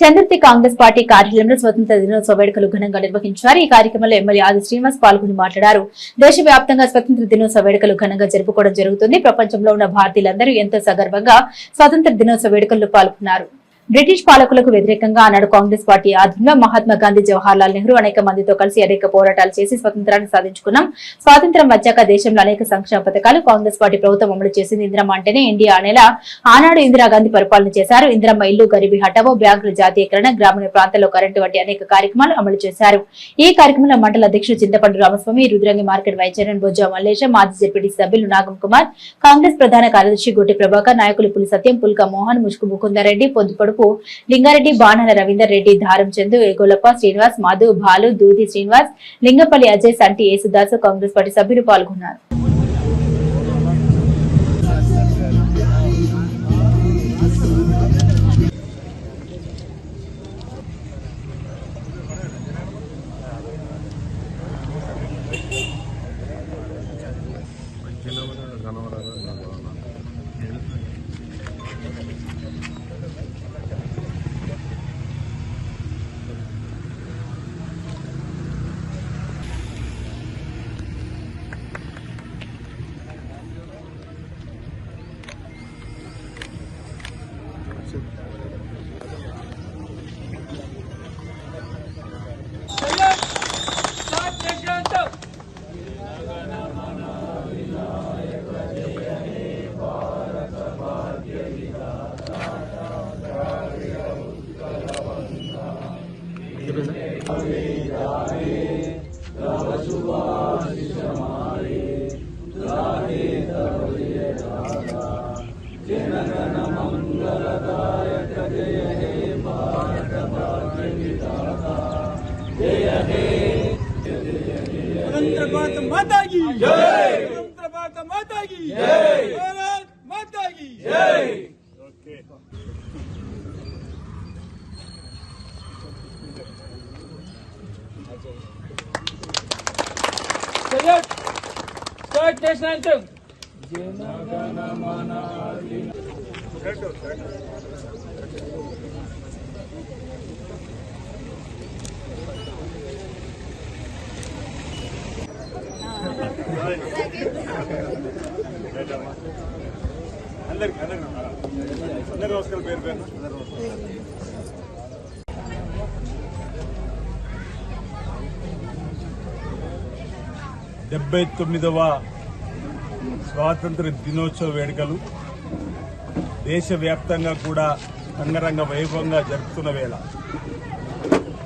చంద్రతి Congress party కార్యాలయంలో స్వతంత్ర దినోత్సవ వేడుకలు ఘనంగా నిర్వహించారు. ఈ కార్యక్రమంలో ఎమ్మెల్యే ఆది శ్రీనివాస్ పాల్గొని మాట్లాడారు. దేశవ్యాప్తంగా స్వతంత్ర దినోత్సవ వేడుకలు ఘనంగా జరుపుకోవడం జరుగుతుంది. ప్రపంచంలో ఉన్న భారతీయులందరూ ఎంతో సగర్వంగా స్వతంత్ర దినోత్సవ వేడుకల్లో పాల్గొన్నారు. బ్రిటిష్ పాలకులకు వ్యతిరేకంగా ఆనాడు కాంగ్రెస్ పార్టీ ఆధ్వర్యంలో మహాత్మా గాంధీ జవహర్లాల్ నెహ్రూ అనేక మందితో కలిసి అనేక పోరాటాలు చేసి స్వతంత్రాన్ని సాధించుకున్నాం. స్వాతంత్ర్యం వచ్చాక దేశంలో అనేక సంక్షేమ పథకాలు కాంగ్రెస్ పార్టీ ప్రభుత్వం అమలు చేసింది. ఇందిరమ్మ అంటేనే ఇండియా అనేలా ఆనాడు ఇందిరాగాంధీ పరిపాలన చేశారు. ఇందిరమ్మ ఇల్లు గరీబీ హఠావో బ్యాంకుల జాతీయకరణ గ్రామీణ ప్రాంతాల్లో కరెంటు వంటి అనేక కార్యక్రమాలు అమలు చేశారు. ఈ కార్యక్రమంలో మండల అధ్యక్షుడు చింతపండు రామస్వామి రుద్రంగి మార్కెట్ వైచరణ్ చైర్మన్ బొజ్జా మాజీ జడ్పీటీ సభ్యులు నాగం కుమార్ కాంగ్రెస్ ప్రధాన కార్యదర్శి గొట్టి ప్రభాకర్ నాయకులు పులి సత్యం పుల్క మోహన్ ముష్కు ముకుందారెడ్డి పొద్దుపడుపు లింగారెడ్డి బాణాల రవీందర్ రెడ్డి ధారం చందు ఏగోలప్ప శ్రీనివాస్ మధు బాలు దూది శ్రీనివాస్ లింగపల్లి అజయ్ సంటి యేసుదాసు కాంగ్రెస్ పార్టీ సభ్యులు పాల్గొన్నారు. Start Thank you. स्वतंत्र भारत माता की स्वतंत्र भारत माता की भारत माता की Start national anthem. Jana Gana Mana Adi. అందరికి అందరికి అందరి నమస్కారం పేరు పేరు డెబ్బై తొమ్మిదవ స్వాతంత్ర దినోత్సవ వేడుకలు దేశవ్యాప్తంగా కూడా అంగరంగ వైభవంగా జరుపుతున్న వేళ.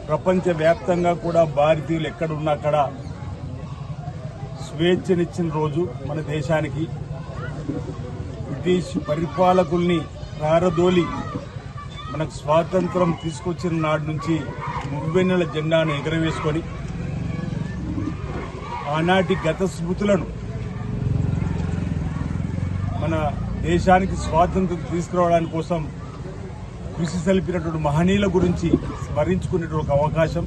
ప్రపంచవ్యాప్తంగా కూడా భారతీయులు ఎక్కడున్నా అక్కడ స్వేచ్ఛనిచ్చిన రోజు మన దేశానికి. బ్రిటిష్ పరిపాలకుల్ని ప్రారదోలి మనకు స్వాతంత్రం తీసుకొచ్చిన నాటి నుంచి మువ్వెన్నెల జెండాను ఎగరవేసుకొని ఆనాటి గత స్మృతులను మన దేశానికి స్వాతంత్రం తీసుకురావడానికి కోసం కృషి సలిపినటువంటి మహనీయుల గురించి స్మరించుకునేటువంటి అవకాశం.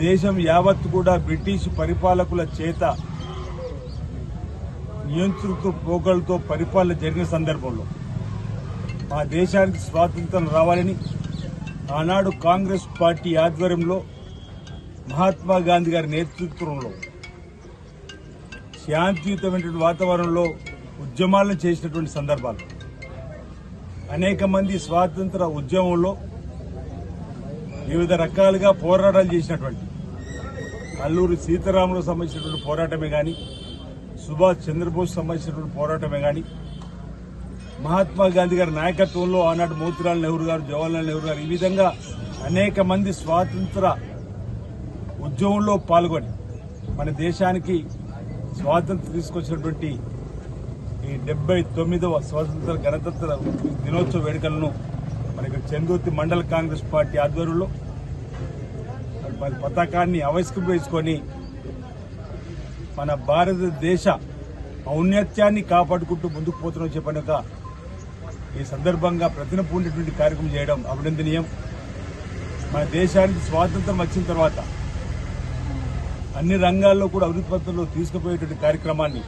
దేశం యావత్తు కూడా బ్రిటిష్ పరిపాలకుల చేత నియంత్రిత పోకలతో పరిపాలన జరిగిన సందర్భంలో ఆ దేశానికి స్వాతంత్రం రావాలని ఆనాడు కాంగ్రెస్ పార్టీ ఆధ్వర్యంలో మహాత్మా గాంధీ గారి నేతృత్వంలో శాంతియుతమైనటువంటి వాతావరణంలో ఉద్యమాలను చేసినటువంటి సందర్భాలు. అనేక మంది స్వాతంత్ర ఉద్యమంలో వివిధ రకాలుగా పోరాటాలు చేసినటువంటి అల్లూరి సీతారాములకు సంబంధించినటువంటి పోరాటమే కానీ సుభాష్ చంద్రబోస్ సంబంధించినటువంటి పోరాటమే కానీ మహాత్మా గాంధీ గారి నాయకత్వంలో ఆనాడు మోతిలాల్ నెహ్రూ గారు జవహర్లాల్ నెహ్రూ గారు ఈ విధంగా అనేక మంది స్వాతంత్ర ఉద్యమంలో పాల్గొని మన దేశానికి స్వాతంత్రం తీసుకొచ్చినటువంటి ఈ డెబ్బై తొమ్మిదవ స్వాతంత్ర గణతంత్ర దినోత్సవ వేడుకలను మనకి చందుర్తి మండల కాంగ్రెస్ పార్టీ ఆధ్వర్యంలో మరి పతాకాన్ని ఆవిష్కరించుకొని మన భారతదేశ ఔన్నత్యాన్ని కాపాడుకుంటూ ముందుకు పోతున్నాం చెప్పనుక ఈ సందర్భంగా ప్రతినపూడినటువంటి కార్యక్రమం చేయడం అభినందనీయం. మన దేశానికి స్వాతంత్రం వచ్చిన తర్వాత అన్ని రంగాల్లో కూడా అభివృద్ధి పథంలో తీసుకుపోయేటువంటి కార్యక్రమాన్ని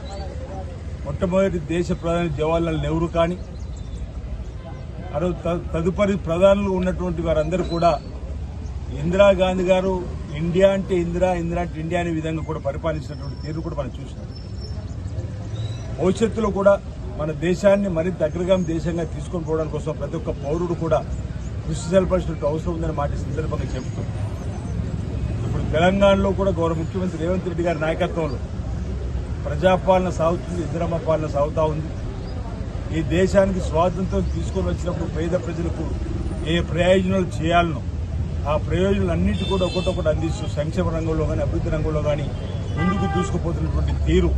మొట్టమొదటి దేశ ప్రధాని జవహర్లాల్ నెహ్రూ కానీ ఆ త- తదుపరి ప్రధానులు ఉన్నటువంటి వారందరూ కూడా ఇందిరాగాంధీ గారు ఇండియా అంటే ఇందిరా ఇందిరా అంటే ఇండియా అనే విధంగా కూడా పరిపాలించినటువంటి తీరు కూడా మనం చూసినాం. భవిష్యత్తులో కూడా మన దేశాన్ని మరింత అగ్రగామి దేశంగా తీసుకొని పోవడం కోసం ప్రతి ఒక్క పౌరుడు కూడా కృషి జరపాల్సినటువంటి అవసరం ఉందని మాట సందర్భంగా చెబుతూ ఇప్పుడు తెలంగాణలో కూడా గౌరవ ముఖ్యమంత్రి రేవంత్ రెడ్డి గారి నాయకత్వంలో ప్రజాపాలన సాగుతుంది ఇందిరమ్మ పాలన సాగుతూ ఉంది. ఈ దేశానికి స్వాతంత్రం తీసుకొని వచ్చినప్పుడు పేద ప్రజలకు ఏ ప్రయోజనాలు చేయాలనో ఆ ప్రయోజనాలన్నిటి కూడా ఒకటొకటి అందిస్తూ సంక్షేమ రంగంలో కానీ అభివృద్ధి రంగంలో కానీ ముందుకు దూసుకుపోతున్నటువంటి తీరు.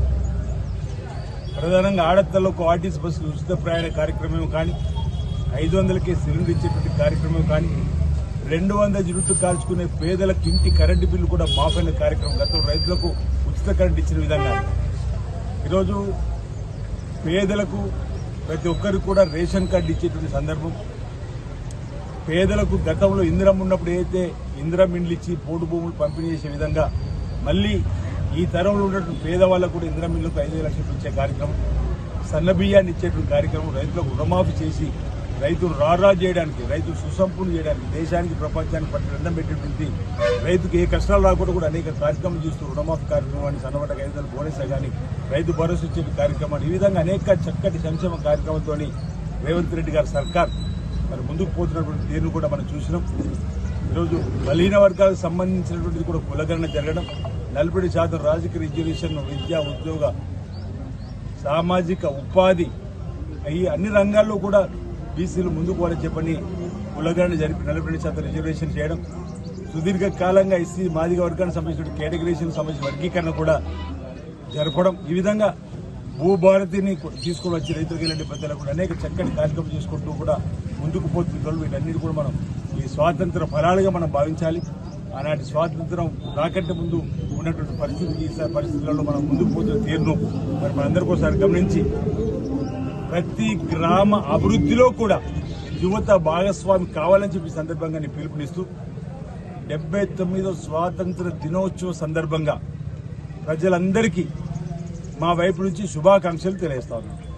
ప్రధానంగా ఆడపిల్లలకు ఆర్టీసీ బస్సులు ఉచిత ప్రయాణ కార్యక్రమం కానీ ఐదు వందలకే సిలిండర్ ఇచ్చేటువంటి కార్యక్రమం కానీ రెండు వందల జుట్టు కాల్చుకునే పేదలకు ఇంటి కరెంటు బిల్లు కూడా మాఫైన కార్యక్రమం గతంలో రైతులకు ఉచిత కరెంటు ఇచ్చిన విధంగా. ఈరోజు పేదలకు ప్రతి ఒక్కరికి కూడా రేషన్ కార్డు ఇచ్చేటువంటి సందర్భం. పేదలకు గతంలో ఇందిరం ఉన్నప్పుడు ఏదైతే ఇందిరం ఇండ్లు ఇచ్చి పోటు భూములు పంపిణీ చేసే విధంగా మళ్ళీ ఈ తరంలో ఉన్నటువంటి పేదవాళ్ళకు కూడా ఇందిరం ఇండ్లకు ఐదు లక్షలు ఇచ్చే కార్యక్రమం సన్నబియ్యాన్ని ఇచ్చేటువంటి కార్యక్రమం రైతులకు రుణమాఫీ చేసి రైతులు రారా చేయడానికి రైతులు సుసంపూర్ణ చేయడానికి దేశానికి ప్రపంచానికి పట్టిన దండం పెట్టేటువంటి రైతుకు ఏ కష్టాలు రాకుండా కూడా అనేక కార్యక్రమాలు చేస్తూ రుణమాఫీ కార్యక్రమాన్ని సన్నబడ్డ రైతులు వందల కానీ రైతు భరోసా ఇచ్చే కార్యక్రమాన్ని ఈ విధంగా అనేక చక్కటి సంక్షేమ కార్యక్రమంతో రేవంత్ రెడ్డి గారి సర్కార్ మరి ముందుకు పోతున్నటువంటి తీరును కూడా మనం చూసినాం. ఈరోజు బలహీన వర్గాలకు సంబంధించినటువంటిది కూడా కులగణన జరగడం నలభై శాతం రాజకీయ రిజర్వేషన్ విద్య ఉద్యోగ సామాజిక ఉపాధి ఈ అన్ని రంగాల్లో కూడా బీసీలు ముందుకు పోవాలని చెప్పని కులగణన జరిపి నలభై శాతం రిజర్వేషన్ చేయడం సుదీర్ఘ కాలంగా ఎస్సీ మాదిగ వర్గానికి సంబంధించిన కేటగిరీషన్ సంబంధించిన వర్గీకరణ కూడా జరపడం. ఈ విధంగా భూభారతిని తీసుకుని వచ్చి రైతులకు ఇలాంటి ప్రజలకు కూడా అనేక చక్కటి కార్యక్రమం చేసుకుంటూ కూడా ముందుకు పోతున్న వీటన్నిటి కూడా మనం ఈ స్వాతంత్ర ఫలాలుగా మనం భావించాలి. ఆనాటి స్వాతంత్రం రాకంటే ముందు ఉన్నటువంటి పరిస్థితి ఈ పరిస్థితులలో మనం ముందుకు పోతున్న తీరును మరి మనందరికీ ఒకసారి గమనించి ప్రతి గ్రామ అభివృద్ధిలో కూడా యువత భాగస్వామి కావాలని చెప్పి సందర్భంగా నేను పిలుపునిస్తూ డెబ్బై తొమ్మిదో స్వాతంత్ర దినోత్సవ సందర్భంగా ప్రజలందరికీ మా వైపు నుంచి శుభాకాంక్షలు తెలియజేస్తా ఉన్నాను.